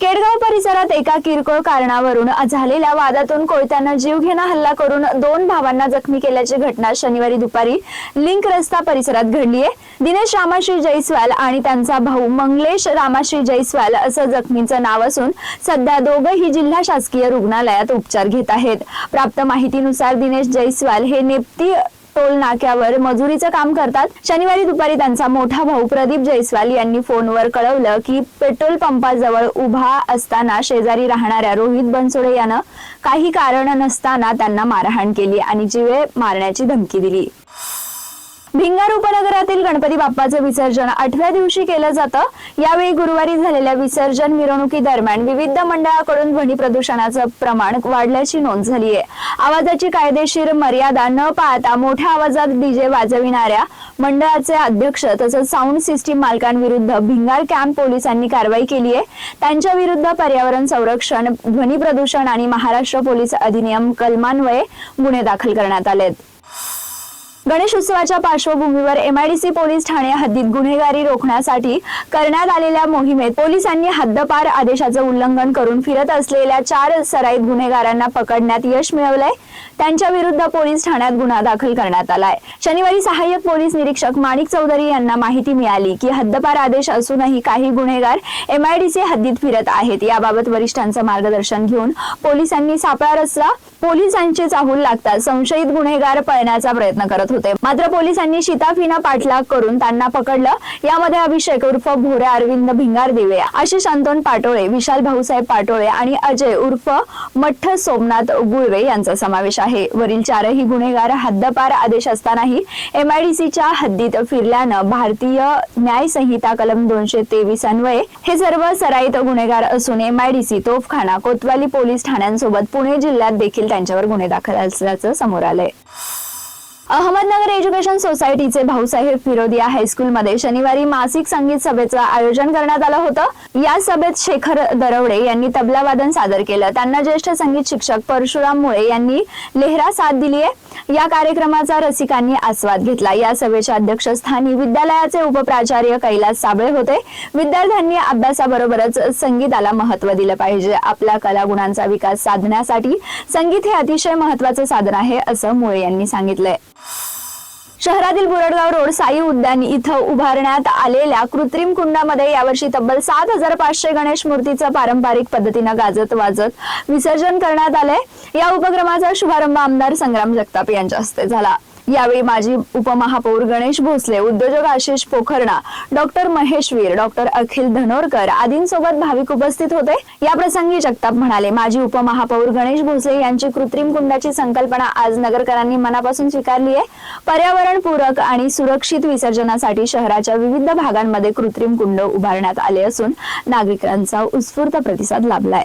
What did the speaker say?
केडगाव परिसरात एका किरकोळ कारणावरून झालेल्या वादातून कोयत्यानं जीवघेणा हल्ला करून दोन भावांना जखमी केल्याची घटना शनिवारी दुपारी लिंक रस्ता परिसरात घडली आहे. दिनेश रामाश्री जयस्वाल आणि त्यांचा भाऊ मंगलेश रामाश्री जयस्वाल असं जखमीचं नाव असून सध्या दोघंही जिल्हा शासकीय रुग्णालयात उपचार घेत आहेत. प्राप्त माहितीनुसार दिनेश जयस्वाल हे नेप्ती टोल नाक्यावर मजुरीचं काम करतात. शनिवारी दुपारी त्यांचा मोठा भाऊ प्रदीप जयस्वाल यांनी फोनवर कळवलं की पेट्रोल पंपाजवळ उभा असताना शेजारी राहणाऱ्या रोहित बनसोडे यानं काही कारण नसताना त्यांना मारहाण केली आणि जीवे मारण्याची धमकी दिली. भिंगार उपनगरातील गणपती बाप्पाचं विसर्जन आठव्या दिवशी केलं जातं. यावेळी गुरुवारी झालेल्या विसर्जन मिरवणुकी दरम्यान विविध मंडळाकडून ध्वनी प्रदूषणाचं प्रमाण वाढल्याची नोंद झाली आहे. आवाजाची कायदेशीर मर्यादा न पाहता मोठ्या आवाजात डीजे वाजविणाऱ्या मंडळाचे अध्यक्ष तसंच साऊंड सिस्टीम मालकांविरुद्ध भिंगार कॅम्प पोलिसांनी कारवाई केली आहे. त्यांच्या विरुद्ध पर्यावरण संरक्षण ध्वनी प्रदूषण आणि महाराष्ट्र पोलीस अधिनियम कलमान्वये गुन्हे दाखल करण्यात आलेत. गणेश उत्सवाच्या पार्श्वभूमीवर एमआयडीसी पोलीस ठाणे हद्दीत गुन्हेगारी रोखण्यासाठी करण्यात आलेल्या मोहिमेत पोलिसांनी हद्दपार आदेशाचं उल्लंघन करून फिरत असलेल्या चार सराईत गुन्हेगारांना पकडण्यात यश मिळवलंय. त्यांच्या विरुद्ध पोलीस ठाण्यात गुन्हा दाखल करण्यात आलाय. शनिवारी सहाय्यक पोलीस निरीक्षक माणिक चौधरी यांना माहिती मिळाली की हद्दपार आदेश असूनही काही गुन्हेगार एमआयडीसी हद्दीत फिरत आहेत. याबाबत वरिष्ठांचं मार्गदर्शन घेऊन पोलिसांनी सापळा रचला. पोलिसांची चाहूल लागतात. संशयित गुन्हेगार पळण्याचा प्रयत्न करत होते. मात्र पोलिसांनी शिताफीना पाठलाग करून त्यांना पकडलं. यामध्ये अभिषेक उर्फ भोरे अरविंद भिंगार दिवे आशिष अंतोन पाटोळे विशाल भाऊसाहेब पाटोळे आणि अजय उर्फ मठ्ठ सोमनाथ गुळवे यांचा समावेश आहे. वरील चारही गुन्हेगार हद्दपार आदेश असतानाही एमआयडीसीच्या हद्दीत फिरल्यानं भारतीय न्याय संहिता कलम दोनशे तेवीस अन्वये हे सर्व सराईत गुन्हेगार असून एमआयडीसी तोफखाना कोतवाली पोलीस ठाण्यांसोबत पुणे जिल्ह्यात देखील त्यांच्यावर गुन्हे दाखल असल्याचं समोर आलंय. अहमदनगर एज्युकेशन सोसायटीचे भाऊसाहेब फिरोदिया हायस्कूलमध्ये शनिवारी मासिक संगीत सभेचं आयोजन करण्यात आलं होतं. या सभेत शेखर दरवडे यांनी तबला वादन सादर केलं. त्यांना ज्येष्ठ संगीत शिक्षक परशुराम मुळे यांनी लेहरा साथ दिली आहे. या कार्यक्रमाचा रसिकांनी आस्वाद घेतला. या सभेच्या अध्यक्षस्थानी विद्यालयाचे उपप्राचार्य कैलास साबळे होते. विद्यार्थ्यांनी अभ्यासाबरोबरच संगीताला महत्त्व दिलं पाहिजे. आपल्या कलागुणांचा विकास साधण्यासाठी संगीत हे अतिशय महत्वाचं साधन आहे असं मुळे यांनी सांगितलंय. शहरातील बुरडगाव रोड साई उद्यान इथं उभारण्यात आलेल्या कृत्रिम कुंडामध्ये यावर्षी तब्बल सात हजार पाचशे गणेश मूर्तीचं पारंपरिक पद्धतीनं गाजत वाजत विसर्जन करण्यात आलंय. या उपक्रमाचा शुभारंभ आमदार संग्राम जगताप यांच्या हस्ते झाला. यावेळी माजी उपमहापौर गणेश भोसले उद्योजक आशिष पोखरणा डॉक्टर महेश वीर डॉक्टर अखिल धनोरकर आदींसोबत भाविक उपस्थित होते. या प्रसंगी जगताप म्हणाले माजी उपमहापौर गणेश भोसले यांची कृत्रिम कुंडाची संकल्पना आज नगरकरांनी मनापासून स्वीकारली आहे. पर्यावरण पूरक आणि सुरक्षित विसर्जनासाठी शहराच्या विविध भागांमध्ये कृत्रिम कुंड उभारण्यात आले असून नागरिकांचा उत्स्फूर्त प्रतिसाद लाभलाय.